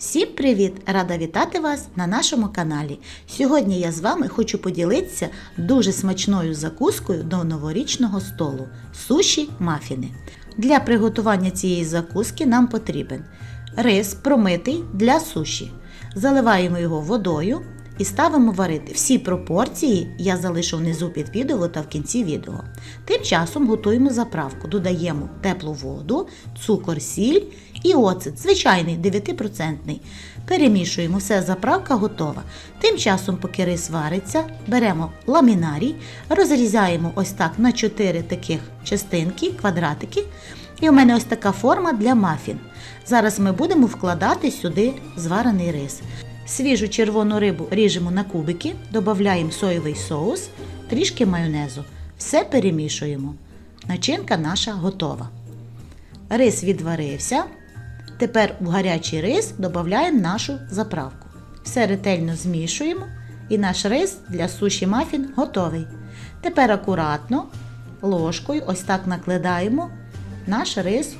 Всім привіт! Рада вітати вас на нашому каналі. Сьогодні я з вами хочу поділитися дуже смачною закускою до новорічного столу суші мафіни. Для приготування цієї закуски нам потрібен рис промитий для суші. Заливаємо його водою і ставимо варити. Всі пропорції я залишу внизу під відео та в кінці відео. Тим часом готуємо заправку. Додаємо теплу воду, цукор, сіль і оцет, звичайний 9%. Перемішуємо, все, заправка готова. Tим часом, поки рис вариться, беремо ламінарій, розрізаємо ось так на 4 таких частинки, квадратики. І у мене ось така форма для мафін. Зараз ми будемо вкладати сюди зварений рис. Свіжу червону рибу ріжемо на кубики, додаємо соєвий соус, трішки майонезу. Все перемішуємо. Начинка наша готова. Рис відварився. Тепер у гарячий рис додаємо нашу заправку. Все ретельно змішуємо і наш рис для суші мафін готовий. Тепер акуратно ложкою ось так накладаємо наш рис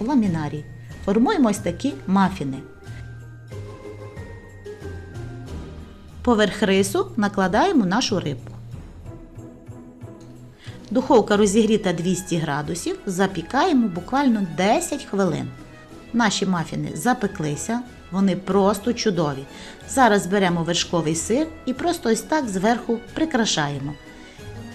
у ламінарій. Формуємо ось такі мафіни. Поверх рису накладаємо нашу рибку. Духовка розігріта 200 градусів, запікаємо буквально 10 хвилин. Наші мафіни запеклися, вони просто чудові. Зараз беремо вершковий сир і просто ось так зверху прикрашаємо.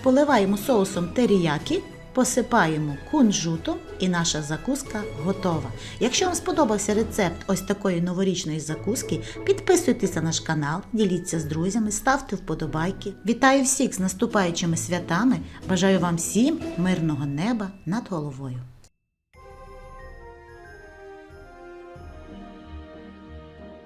Поливаємо соусом теріякі, посипаємо кунжутом і наша закуска готова. Якщо вам сподобався рецепт ось такої новорічної закуски, підписуйтесь на наш канал, діліться з друзями, ставте вподобайки. Вітаю всіх з наступаючими святами! Бажаю вам всім мирного неба над головою!